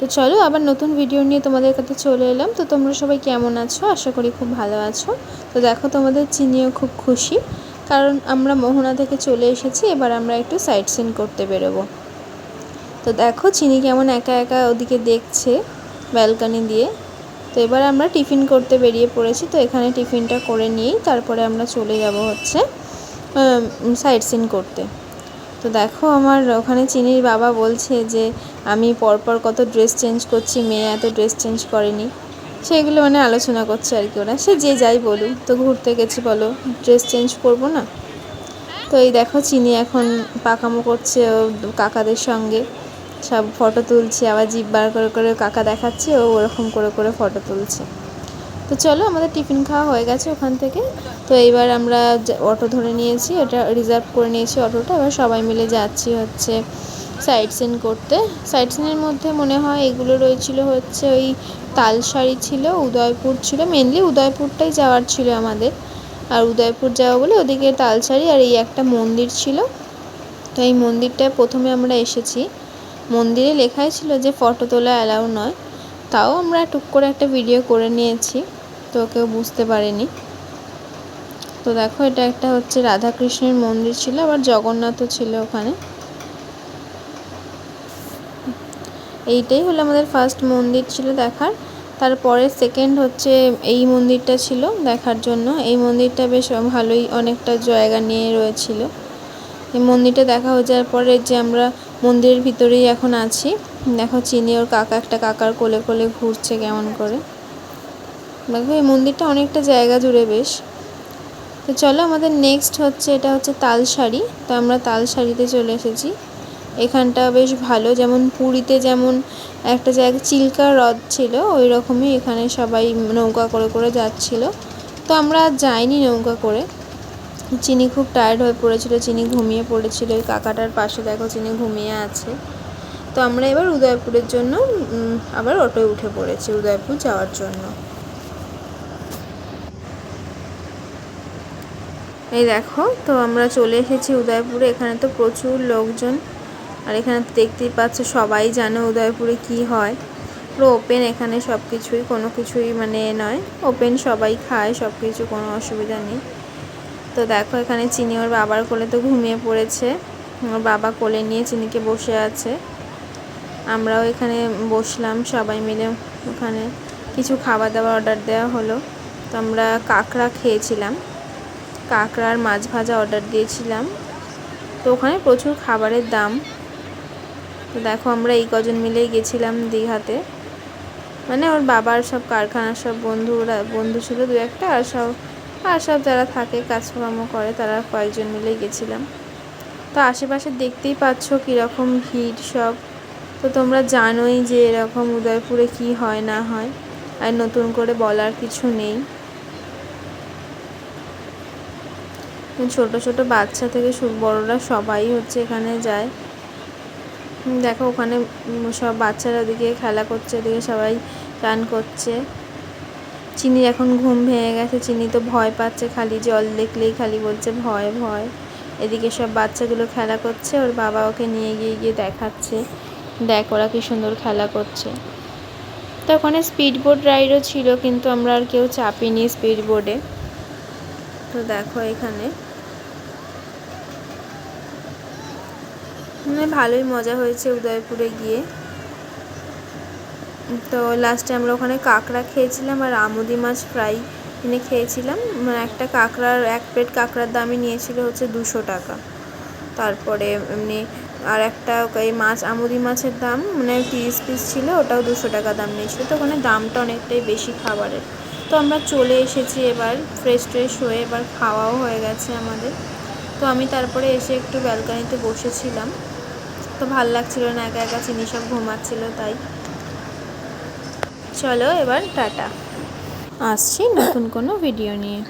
তো চলো আবার নতুন ভিডিও নিয়ে তোমাদের কাছে চলে এলাম। তো তোমরা সবাই কেমন আছো? আশা করি খুব ভালো আছো। তো দেখো তোমাদের চিনিও খুব খুশি। কারণ আমরা মোহনা থেকে চলে এসেছি, এবার আমরা একটু সাইট সিন করতে বেরোবো। তো দেখো চিনি কেমন একা একা ওদিকে দেখছে ব্যালকানি দিয়ে। তো এবার আমরা টিফিন করতে বেরিয়ে পড়েছি। তো এখানে টিফিনটা করে নিয়েই তারপরে আমরা চলে যাব হচ্ছে সাইট সিন করতে। তো দেখো আমার ওখানে চিনির বাবা বলছে যে, আমি পরপর কত ড্রেস চেঞ্জ করছি, মেয়ে এত ড্রেস চেঞ্জ করেনি। সেগুলো মানে আলোচনা করছে আর কি ওরা। সে যে যাই বলুক, তো ঘুরতে গেছি বলো ড্রেস চেঞ্জ করব না? তো এই দেখো চিনি এখন পাকামো করছে ও কাকাদের সঙ্গে। সব ফটো তুলছে, আবার জিপ বার করে করে কাকা দেখাচ্ছে, ও ওরকম করে করে ফটো তুলছে। তো চলো, আমাদের টিফিন খাওয়া হয়ে গেছে ওখান থেকে। তো এইবার আমরা অটো ধরে নিয়েছি ওটা রিজার্ভ করে নিয়েছি অটোটা। এবার সবাই মিলে যাচ্ছি হচ্ছে সাইট সিন করতে। সাইট সিনের মধ্যে মনে হয় এগুলো রয়েছিল হচ্ছে ওই তালসারি ছিল, উদয়পুর ছিল। মেনলি উদয়পুরটাই যাওয়ার ছিল আমাদের। আর উদয়পুর যাওয়া বলে ওদিকে তালসারি আর এই একটা মন্দির ছিল। তো এই মন্দিরটায় প্রথমে আমরা এসেছি। মন্দিরে লেখাই ছিল যে ফটো তোলা অ্যালাউ নয়। তাও আমরা টুক করে একটা ভিডিও করে নিয়েছি। তো কেউ বুঝতে পারেনি। তো দেখো এটা একটা হচ্ছে রাধাকৃষ্ণের মন্দির ছিল, আবার জগন্নাথও ছিল ওখানে। এইটাই হলো আমাদের ফার্স্ট মন্দির ছিল দেখার। তারপরে সেকেন্ড হচ্ছে এই মন্দিরটা ছিল দেখার জন্য। এই মন্দিরটা বেশ ভালোই অনেকটা জায়গা নিয়ে রয়েছিল। এই মন্দিরটা দেখা হয়ে যাওয়ার পরে যে আমরা মন্দিরের ভিতরেই এখন আছি। দেখো চিনি ওর কাকা, একটা কাকার কোলে কোলে ঘুরছে কেমন করে। দেখো এই মন্দিরটা অনেকটা জায়গা জুড়ে বেশ। তো চলো, আমাদের নেক্সট হচ্ছে, এটা হচ্ছে তালসারি তো আমরা তালসারিতে চলে এসেছি। এখানটা বেশ ভালো, যেমন পুরীতে যেমন একটা জায়গায় চিল্কা হ্রদ ছিল, ওই রকমই এখানে সবাই নৌকা করে করে যাচ্ছিল। তো আমরা যাইনি নৌকা করে। চিনি খুব টায়ার্ড হয়ে পড়েছিল, চিনি ঘুমিয়ে পড়েছিল। ওই কাকাটার পাশে দেখো, চিনি ঘুমিয়ে আছে। তো আমরা এবার উদয়পুরের জন্য আবার অটোয় উঠে পড়েছি, উদয়পুর যাওয়ার জন্য। এই দেখো, তো আমরা চলে এসেছি উদয়পুরে। এখানে তো প্রচুর লোকজন। আর এখানে দেখতেই পাচ্ছ, সবাই জানে উদয়পুরে কি হয়। পুরো ওপেন এখানে সব কিছুই কোনো কিছুই মানে নয়। ওপেন সবাই খায় সব কিছু কোনো অসুবিধা নেই। তো দেখো, এখানে চিনি ওর বাবার কোলে তো ঘুমিয়ে পড়েছে। ওর বাবা কোলে নিয়ে চিনিকে বসে আছে। আমরাও এখানে বসলাম, সবাই মিলে ওখানে কিছু খাবার দাবার অর্ডার দেওয়া হলো। তো আমরা কাঁকড়া খেয়েছিলাম। কাঁকড়ার মাছ ভাজা অর্ডার দিয়েছিলাম। তো ওখানে প্রচুর খাবারের দাম। তো দেখো আমরা এই কজন মিলেই গেছিলাম দীঘাতে। মানে ওর বাবার সব কারখানার সব বন্ধুরা বন্ধু ছিল দু একটা আর সব আর সব যারা থাকে, কাজকর্ম করে, তারা কয়েকজন মিলেই গেছিলাম। তো আশেপাশে দেখতেই পাচ্ছ কীরকম ভিড় সব। তো তোমরা জানোই যে এরকম উদয়পুরে কি হয় না হয়। আর নতুন করে বলার কিছু নেই। ছোট ছোট বাচ্চা থেকে বড়রা সবাই হচ্ছে এখানে যায়। দেখো ওখানে সব বাচ্চারা ওদিকে খেলা করছে, ওদিকে সবাই চান করছে। চিনি এখন ঘুম ভেঙে গেছে, চিনি তো ভয় পাচ্ছে, খালি জল দেখলেই খালি বলছে ভয় ভয়। এদিকে সব বাচ্চাগুলো খেলা করছে, ওর বাবা ওকে নিয়ে গিয়ে গিয়ে দেখাচ্ছে। দেখ ওরা কি সুন্দর খেলা করছে। তো ওখানে স্পিড বোট রাইডও ছিল, কিন্তু আমরা আর কেউ চাপিনি স্পিড বোর্ডে তো দেখো এখানে। ভালোই মজা হয়েছে উদয়পুরে গিয়ে। তো লাস্টে আমরা ওখানে কাঁকড়া খেয়েছিলাম আর আমুদি মাছ ফ্রাই কিনে খেয়েছিলাম। মানে একটা কাঁকড়ার, এক প্লেট কাঁকড়ার দামই নিয়েছিল হচ্ছে দুশো টাকা। তারপরে এমনি আর একটা এই মাছ, আমুদি মাছের দাম মানে তিরিশ পিস ছিল, ওটাও দুশো টাকা দাম নিয়েছিল। তো ওখানে দামটা অনেকটাই বেশি খাবারের। তো আমরা চলে এসেছি এবার ফ্রেশ ট্রেশ হয়ে এবার খাওয়াও হয়ে গেছে আমাদের। তো আমি তারপরে এসে একটু ব্যালকানিতে বসেছিলাম। তো ভালো লাগছিল না, একা একা চিনি সব ঘুমাচ্ছিল, তাই। চলো এবার টাটা। আসছি নতুন কোনো ভিডিও নিয়ে।